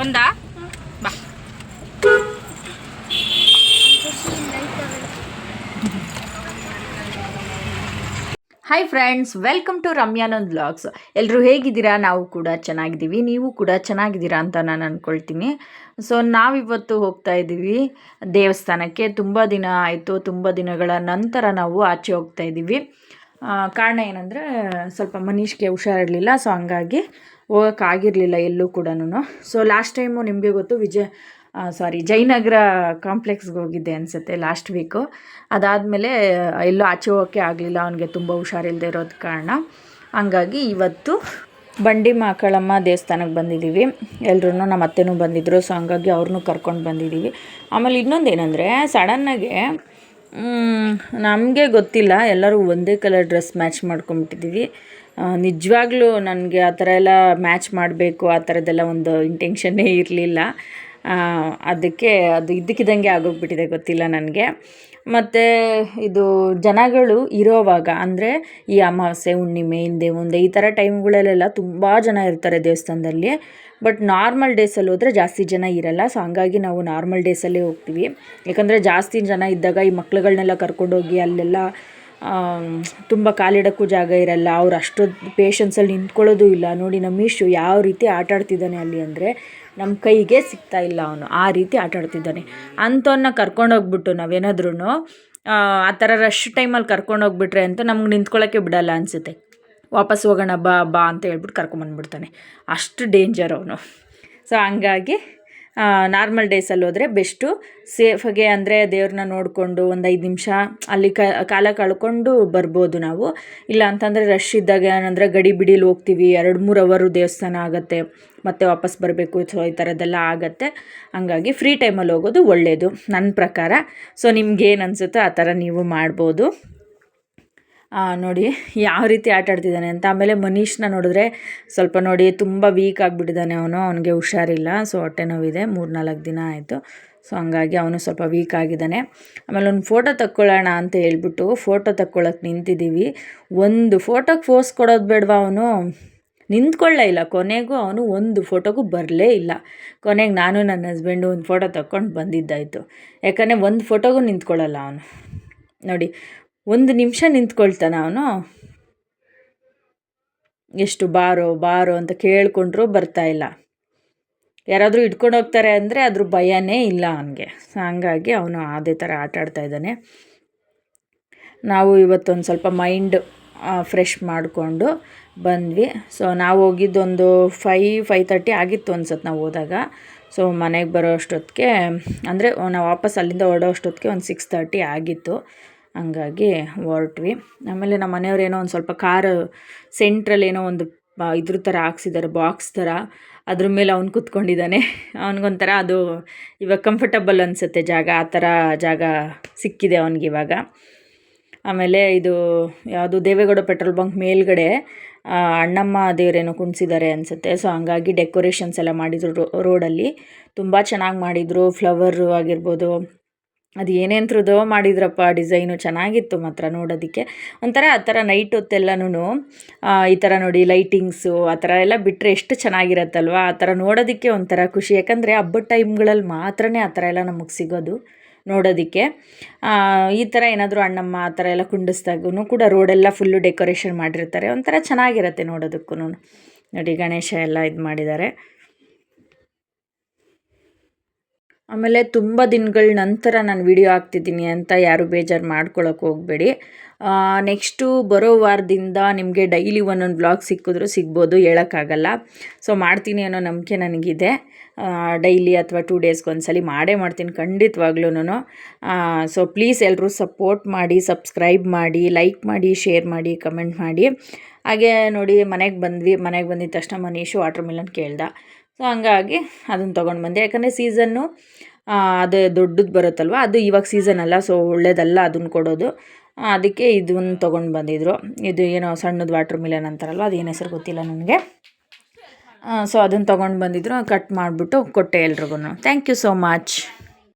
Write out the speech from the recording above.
ಬಂದ? ಬಾ. Hi friends welcome to Ramyanand vlogs ಎಲ್ಲರೂ ಹೇಗಿದ್ದೀರಾ? ನಾವು ಕೂಡ ಚೆನ್ನಾಗಿದ್ದೀವಿ. ನೀವು ಕೂಡ ಚೆನ್ನಾಗಿದ್ದೀರಾ ಅಂತ ನಾನು ಅಂದ್ಕೊಳ್ತೀನಿ ಸೊ ನಾವಿವತ್ತು ಹೋಗ್ತಾ ಇದ್ದೀವಿ. ದೇವಸ್ಥಾನಕ್ಕೆ. ತುಂಬ ದಿನ ಆಯಿತು. ತುಂಬ ದಿನಗಳ ನಂತರ ನಾವು ಆಚೆ ಹೋಗ್ತಾ ಇದ್ದೀವಿ. ಕಾರಣ ಏನಂದರೆ ಸ್ವಲ್ಪ ಮನೀಷ್ಗೆ ಹುಷಾರಿರಲಿಲ್ಲ ಸೊ ಹಂಗಾಗಿ ಹೋಗೋಕ್ಕಾಗಿರಲಿಲ್ಲ ಎಲ್ಲೂ ಕೂಡ ಸೊ ಲಾಸ್ಟ್ ಟೈಮು ನಿಮಗೆ ಗೊತ್ತು ವಿಜಯ ಸಾರಿ ಜಯನಗರ ಕಾಂಪ್ಲೆಕ್ಸ್ಗೆ ಹೋಗಿದ್ದೆ ಅನಿಸುತ್ತೆ ಲಾಸ್ಟ್ ವೀಕು ಅದಾದಮೇಲೆ ಎಲ್ಲೂ ಆಚೆ ಹೋಗೋಕ್ಕೆ ಆಗಲಿಲ್ಲ, ಅವನಿಗೆ ತುಂಬ ಹುಷಾರಿಲ್ಲದೆ ಇರೋದು ಕಾರಣ. ಹಂಗಾಗಿ ಇವತ್ತು ಬಂಡಿ ಮಾಕಳಮ್ಮ ದೇವಸ್ಥಾನಕ್ಕೆ ಬಂದಿದ್ದೀವಿ ಎಲ್ಲರೂ ನಮ್ಮ ಅತ್ತೆನೂ ಬಂದಿದ್ದರು ಸೊ ಹಂಗಾಗಿ ಅವ್ರನ್ನೂ ಕರ್ಕೊಂಡು ಬಂದಿದ್ದೀವಿ ಆಮೇಲೆ ಇನ್ನೊಂದು ಏನಂದರೆ ಸಡನ್ನಾಗೆ ನಮಗೆ ಗೊತ್ತಿಲ್ಲ. ಎಲ್ಲರೂ ಒಂದೇ ಕಲರ್ ಡ್ರೆಸ್ ಮ್ಯಾಚ್ ಮಾಡ್ಕೊಂಬಿಟ್ಟಿದ್ದೀವಿ ನಿಜವಾಗ್ಲೂ ನನಗೆ ಆ ಥರ ಎಲ್ಲ ಮ್ಯಾಚ್ ಮಾಡಬೇಕು, ಆ ಥರದ್ದೆಲ್ಲ ಒಂದು ಇಂಟೆನ್ಷನ್ನೇ ಇರಲಿಲ್ಲ. ಅದಕ್ಕೆ ಅದು ಇದ್ದಕ್ಕಿದ್ದಂಗೆ ಆಗೋಗ್ಬಿಟ್ಟಿದೆ, ಗೊತ್ತಿಲ್ಲ ನನಗೆ. ಮತ್ತು ಇದು ಜನಗಳು ಇರೋವಾಗ, ಅಂದರೆ ಈ ಅಮಾವಾಸ್ಯೆ, ಹುಣ್ಣಿಮೆ, ಹಿಂದೆ ಮುಂದೆ, ಈ ಥರ ಟೈಮ್ಗಳಲ್ಲೆಲ್ಲ ತುಂಬ ಜನ ಇರ್ತಾರೆ ದೇವಸ್ಥಾನದಲ್ಲಿ. ಬಟ್ ನಾರ್ಮಲ್ ಡೇಸಲ್ಲಿ ಹೋದರೆ ಜಾಸ್ತಿ ಜನ ಇರಲ್ಲ, ಸೊ ಹಂಗಾಗಿ ನಾವು ನಾರ್ಮಲ್ ಡೇಸಲ್ಲೇ ಹೋಗ್ತೀವಿ. ಯಾಕಂದರೆ ಜಾಸ್ತಿ ಜನ ಇದ್ದಾಗ ಈ ಮಕ್ಳುಗಳ್ನೆಲ್ಲ ಕರ್ಕೊಂಡೋಗಿ ಅಲ್ಲೆಲ್ಲ ತುಂಬ ಕಾಲಿಡೋಕ್ಕೂ ಜಾಗ ಇರಲ್ಲ. ಅವ್ರು ಅಷ್ಟೊಂದು ಪೇಷನ್ಸಲ್ಲಿ ನಿಂತ್ಕೊಳ್ಳೋದು ಇಲ್ಲ. ನೋಡಿ ನಮ್ಮ ಇಶು ಯಾವ ರೀತಿ ಆಟ ಆಡ್ತಿದ್ದಾನೆ ಅಲ್ಲಿ ಅಂದರೆ ನಮ್ಮ ಕೈಗೆ ಸಿಗ್ತಾ ಇಲ್ಲ ಅವನು. ಆ ರೀತಿ ಆಟ ಆಡ್ತಿದ್ದಾನೆ. ಅಂಥವನ್ನ ಕರ್ಕೊಂಡೋಗ್ಬಿಟ್ಟು ನಾವೇನಾದ್ರೂ ಆ ಥರ ರಶ್ ಟೈಮಲ್ಲಿ ಕರ್ಕೊಂಡೋಗ್ಬಿಟ್ರೆ ಅಂತ ನಮ್ಗೆ ನಿಂತ್ಕೊಳ್ಳೋಕ್ಕೆ ಬಿಡಲ್ಲ ಅನಿಸುತ್ತೆ. ವಾಪಸ್ ಹೋಗೋಣ ಬಾ ಬಾ ಅಂತ ಹೇಳ್ಬಿಟ್ಟು ಕರ್ಕೊಂಬಂದ್ಬಿಡ್ತಾನೆ ಅಷ್ಟು ಡೇಂಜರ್ ಅವನು. ಸೊ ಹಂಗಾಗಿ ನಾರ್ಮಲ್ ಡೇಸಲ್ಲಿ ಹೋದರೆ ಬೆಸ್ಟು ಸೇಫಾಗೆ ಅಂದರೆ ದೇವ್ರನ್ನ ನೋಡಿಕೊಂಡು ಒಂದು ಐದು ನಿಮಿಷ ಅಲ್ಲಿ ಕಾಲ ಕಳ್ಕೊಂಡು ಬರ್ಬೋದು ನಾವು. ಇಲ್ಲ ಅಂತಂದರೆ ರಶ್ ಇದ್ದಾಗ ಏನಂದರೆ ಗಡಿ ಬಿಡಿಲಿ ಹೋಗ್ತೀವಿ, ಎರಡು ಮೂರು ಅವರು ದೇವಸ್ಥಾನ ಆಗುತ್ತೆ, ಮತ್ತೆ ವಾಪಸ್ ಬರಬೇಕು ಸೊ ಈ ಥರದ್ದೆಲ್ಲ ಆಗುತ್ತೆ. ಹಂಗಾಗಿ ಫ್ರೀ ಟೈಮಲ್ಲಿ ಹೋಗೋದು ಒಳ್ಳೆಯದು ನನ್ನ ಪ್ರಕಾರ. ಸೊ ನಿಮ್ಗೇನು ಅನಿಸುತ್ತೋ ಆ ಥರ ನೀವು ಮಾಡ್ಬೋದು. ನೋಡಿ, ಯಾವ ರೀತಿ ಆಟ ಆಡ್ತಿದ್ದಾನೆ ಅಂತ. ಆಮೇಲೆ ಮನೀಶ್ನ ನೋಡಿದ್ರೆ ಸ್ವಲ್ಪ ನೋಡಿ ತುಂಬ ವೀಕ್ ಆಗಿಬಿಟ್ಟಿದ್ದಾನೆ ಅವನು. ಅವನಿಗೆ ಹುಷಾರಿಲ್ಲ. ಸೊ ಹೊಟ್ಟೆ ನೋವಿದೆ. ಮೂರು ನಾಲ್ಕು ದಿನ ಆಯಿತು. ಸೊ ಹಂಗಾಗಿ ಅವನು ಸ್ವಲ್ಪ ವೀಕ್ ಆಗಿದ್ದಾನೆ. ಆಮೇಲೆ ಒಂದು ಫೋಟೋ ತಕ್ಕೊಳ್ಳೋಣ ಅಂತ ಹೇಳ್ಬಿಟ್ಟು ಫೋಟೋ ತಕ್ಕೊಳ್ಳೋಕೆ ನಿಂತಿದ್ದೀವಿ. ಒಂದು ಫೋಟೋಗೆ ಫೋಸ್ ಕೊಡೋದು ಬೇಡವಾ ಅವನು? ನಿಂತ್ಕೊಳ್ಳೇ ಇಲ್ಲ. ಕೊನೆಗೂ ಅವನು ಒಂದು ಫೋಟೋಗೂ ಬರಲೇ ಇಲ್ಲ. ಕೊನೆಗೆ ನಾನು ನನ್ನ ಹಸ್ಬೆಂಡು ಒಂದು ಫೋಟೋ ತಕ್ಕೊಂಡು ಬಂದಿದ್ದಾಯಿತು. ಯಾಕಂದರೆ ಒಂದು ಫೋಟೋಗೂ ನಿಂತ್ಕೊಳ್ಳಲ್ಲ ಅವನು. ನೋಡಿ ಒಂದು ನಿಮಿಷ ನಿಂತ್ಕೊಳ್ತಾನೆ ಅವನು? ಎಷ್ಟು ಬಾರೋ ಬಾರೋ ಅಂತ ಕೇಳಿಕೊಂಡ್ರೂ ಇಲ್ಲ. ಯಾರಾದರೂ ಇಟ್ಕೊಂಡು ಹೋಗ್ತಾರೆ ಅಂದರೆ ಅದ್ರ ಭಯನೇ ಇಲ್ಲ ಅವನಿಗೆ. ಹಂಗಾಗಿ ಅವನು ಅದೇ ಥರ ಆಟ ಆಡ್ತಾ ಇದ್ದಾನೆ. ನಾವು ಇವತ್ತೊಂದು ಸ್ವಲ್ಪ ಮೈಂಡ್ ಫ್ರೆಶ್ ಮಾಡಿಕೊಂಡು ಬಂದ್ವಿ. ಸೊ, ನಾವು ಹೋಗಿದ್ದೊಂದು ಫೈ ಫೈ ತರ್ಟಿ ಆಗಿತ್ತು ಅನ್ಸತ್ತೆ ನಾವು ಹೋದಾಗ. ಸೊ, ಮನೆಗೆ ಬರೋ ಅಷ್ಟೊತ್ತಿಗೆ ಅಂದರೆ ನಾವು ವಾಪಸ್ ಅಲ್ಲಿಂದ ಹೊರಡೋ ಅಷ್ಟೊತ್ತಿಗೆ ಒಂದು ಸಿಕ್ಸ್ ತರ್ಟಿ ಆಗಿತ್ತು. ಹಂಗಾಗಿ ಹೊರಟ್ವಿ. ಆಮೇಲೆ ನಮ್ಮ ಮನೆಯವ್ರು ಏನೋ ಒಂದು ಸ್ವಲ್ಪ ಕಾರ್ ಸೆಂಟ್ರಲ್ಲಿ ಏನೋ ಒಂದು ಇದ್ರ ಥರ ಹಾಕ್ಸಿದ್ದಾರೆ ಬಾಕ್ಸ್ ಥರ. ಅದ್ರ ಮೇಲೆ ಅವ್ನು ಕೂತ್ಕೊಂಡಿದ್ದಾನೆ ಅವನಿಗೊಂಥರ ಅದು ಇವಾಗ ಕಂಫರ್ಟಬಲ್ ಅನಿಸುತ್ತೆ ಜಾಗ. ಆ ಥರ ಜಾಗ ಸಿಕ್ಕಿದೆ ಅವನಿಗೆ ಇವಾಗ. ಆಮೇಲೆ ಇದು ಯಾವುದು ದೇವೇಗೌಡ ಪೆಟ್ರೋಲ್ ಬಂಕ್ ಮೇಲ್ಗಡೆ ಅಣ್ಣಮ್ಮ ದೇವರೇನೋ ಕುಣಿಸಿದ್ದಾರೆ ಅನಿಸುತ್ತೆ. ಸೊ ಹಂಗಾಗಿ ಡೆಕೋರೇಷನ್ಸ್ ಎಲ್ಲ ಮಾಡಿದರು ರೋಡಲ್ಲಿ ತುಂಬ ಚೆನ್ನಾಗಿ ಮಾಡಿದರು. ಫ್ಲವರು ಆಗಿರ್ಬೋದು ಅದು ಏನೇಂತ್ರದೋ ಮಾಡಿದ್ರಪ್ಪ ಡಿಸೈನು ಚೆನ್ನಾಗಿತ್ತು ಮಾತ್ರ ನೋಡೋದಕ್ಕೆ. ಒಂಥರ ಆ ಥರ ನೈಟ್ ಹೊತ್ತೆಲ್ಲನೂ ಈ ಥರ ನೋಡಿ ಲೈಟಿಂಗ್ಸು ಆ ಥರ ಎಲ್ಲ ಬಿಟ್ಟರೆ ಎಷ್ಟು ಚೆನ್ನಾಗಿರತ್ತಲ್ವ? ಆ ಥರ ನೋಡೋದಕ್ಕೆ ಒಂಥರ ಖುಷಿ. ಯಾಕಂದರೆ ಹಬ್ಬದ ಟೈಮ್ಗಳಲ್ಲಿ ಮಾತ್ರನೇ ಆ ಥರ ಎಲ್ಲ ನಮಗೆ ಸಿಗೋದು ನೋಡೋದಕ್ಕೆ. ಈ ಥರ ಏನಾದರೂ ಅಣ್ಣಮ್ಮ ಆ ಥರ ಎಲ್ಲ ಕುಂಡಿಸ್ದಾಗೂ ಕೂಡ ರೋಡೆಲ್ಲ ಫುಲ್ಲು ಡೆಕೋರೇಷನ್ ಮಾಡಿರ್ತಾರೆ. ಒಂಥರ ಚೆನ್ನಾಗಿರತ್ತೆ ನೋಡೋದಕ್ಕೂ ನೋಡಿ ಗಣೇಶ ಎಲ್ಲ ಇದು ಮಾಡಿದ್ದಾರೆ. ಆಮೇಲೆ ತುಂಬ ದಿನಗಳ ನಂತರ ನಾನು ವಿಡಿಯೋ ಹಾಕ್ತಿದ್ದೀನಿ ಅಂತ ಯಾರು ಬೇಜಾರು ಮಾಡ್ಕೊಳಕ್ಕೆ ಹೋಗಬೇಡಿ. ನೆಕ್ಸ್ಟು ಬರೋ ವಾರದಿಂದ ನಿಮಗೆ ಡೈಲಿ ಒಂದೊಂದು ಬ್ಲಾಗ್ ಸಿಕ್ಕಿದ್ರೂ ಸಿಗ್ಬೋದು ಹೇಳೋಕ್ಕಾಗಲ್ಲ. ಸೊ ಮಾಡ್ತೀನಿ ಅನ್ನೋ ನಂಬಿಕೆ ನನಗಿದೆ. ಡೈಲಿ ಅಥವಾ ಟೂ ಡೇಸ್ಗೆ ಒಂದ್ಸಲಿ ಮಾಡೇ ಮಾಡ್ತೀನಿ ಖಂಡಿತವಾಗ್ಲೂ ಸೊ ಪ್ಲೀಸ್ ಎಲ್ಲರೂ ಸಪೋರ್ಟ್ ಮಾಡಿ ಸಬ್ಸ್ಕ್ರೈಬ್ ಮಾಡಿ ಲೈಕ್ ಮಾಡಿ ಶೇರ್ ಮಾಡಿ ಕಮೆಂಟ್ ಮಾಡಿ. ಹಾಗೆ ನೋಡಿ ಮನೆಗೆ ಬಂದ್ವಿ, ಮನೆಗೆ ಬಂದಿದ್ದ ತಕ್ಷಣ ಮನೀಶು ವಾಟರ್ ಮಿಲನ್ ಕೇಳ್ದ. ಸೊ ಹಂಗಾಗಿ ಅದನ್ನು ತೊಗೊಂಡು ಬಂದೆ. ಯಾಕಂದರೆ ಸೀಸನ್ನು ಅದು ದೊಡ್ಡದು ಬರುತ್ತಲ್ವ, ಅದು ಇವಾಗ ಸೀಸನ್ ಅಲ್ಲ ಸೊ ಒಳ್ಳೇದಲ್ಲ ಅದನ್ನು ಕೊಡೋದು. ಅದಕ್ಕೆ ಇದನ್ನು ತೊಗೊಂಡು ಬಂದಿದ್ರು. ಇದು ಏನೋ ಸಣ್ಣದು ವಾಟರ್ ಮಿಲನ್ ಅಂತಾರಲ್ವ, ಅದು ಏನು ಹೆಸರು ಗೊತ್ತಿಲ್ಲ ನನಗೆ. ಸೊ ಅದನ್ನು ತೊಗೊಂಡು ಬಂದಿದ್ರು, ಕಟ್ ಮಾಡಿಬಿಟ್ಟು ಕೊಟ್ಟೆ ಎಲ್ರಿಗೂ ಥ್ಯಾಂಕ್ ಯು ಸೋ ಮಚ್